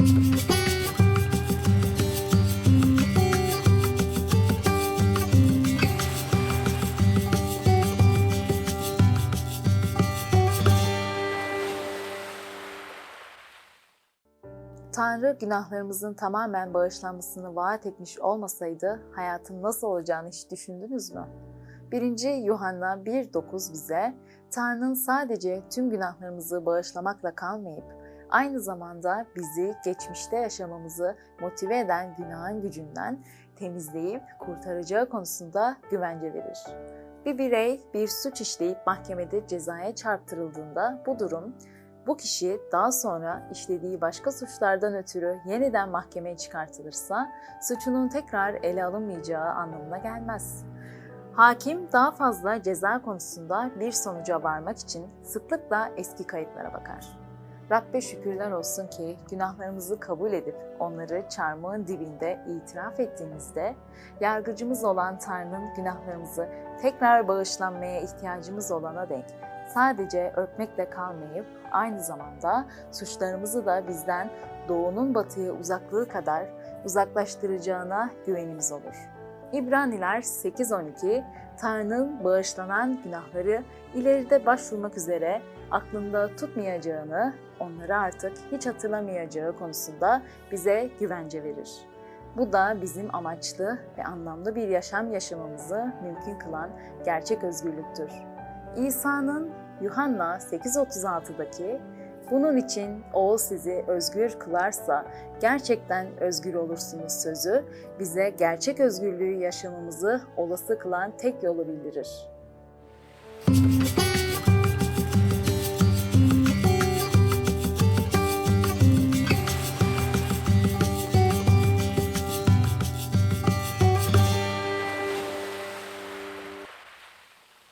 Tanrı günahlarımızın tamamen bağışlanmasını vaat etmiş olmasaydı hayatın nasıl olacağını hiç düşündünüz mü? 1. Yuhanna 1.9 bize Tanrı'nın sadece tüm günahlarımızı bağışlamakla kalmayıp aynı zamanda bizi geçmişte yaşamamızı motive eden günahın gücünden temizleyip kurtaracağı konusunda güvence verir. Bir birey bir suç işleyip mahkemede cezaya çarptırıldığında bu durum bu kişi daha sonra işlediği başka suçlardan ötürü yeniden mahkemeye çıkartılırsa suçunun tekrar ele alınmayacağı anlamına gelmez. Hakim daha fazla ceza konusunda bir sonuca varmak için sıklıkla eski kayıtlara bakar. Rabbe şükürler olsun ki günahlarımızı kabul edip onları çarmıhın dibinde itiraf ettiğimizde yargıcımız olan Tanrı'nın günahlarımızı tekrar bağışlanmaya ihtiyacımız olana dek sadece öpmekle kalmayıp aynı zamanda suçlarımızı da bizden doğunun batıya uzaklığı kadar uzaklaştıracağına güvenimiz olur. İbraniler 8.12 Tanrı'nın bağışlanan günahları ileride başvurmak üzere aklında tutmayacağını, onları artık hiç hatırlamayacağı konusunda bize güvence verir. Bu da bizim amaçlı ve anlamlı bir yaşam yaşamamızı mümkün kılan gerçek özgürlüktür. İsa'nın Yuhanna 8.36'daki bunun için oğul sizi özgür kılarsa gerçekten özgür olursunuz sözü bize gerçek özgürlüğü yaşamamızı olası kılan tek yolu bildirir.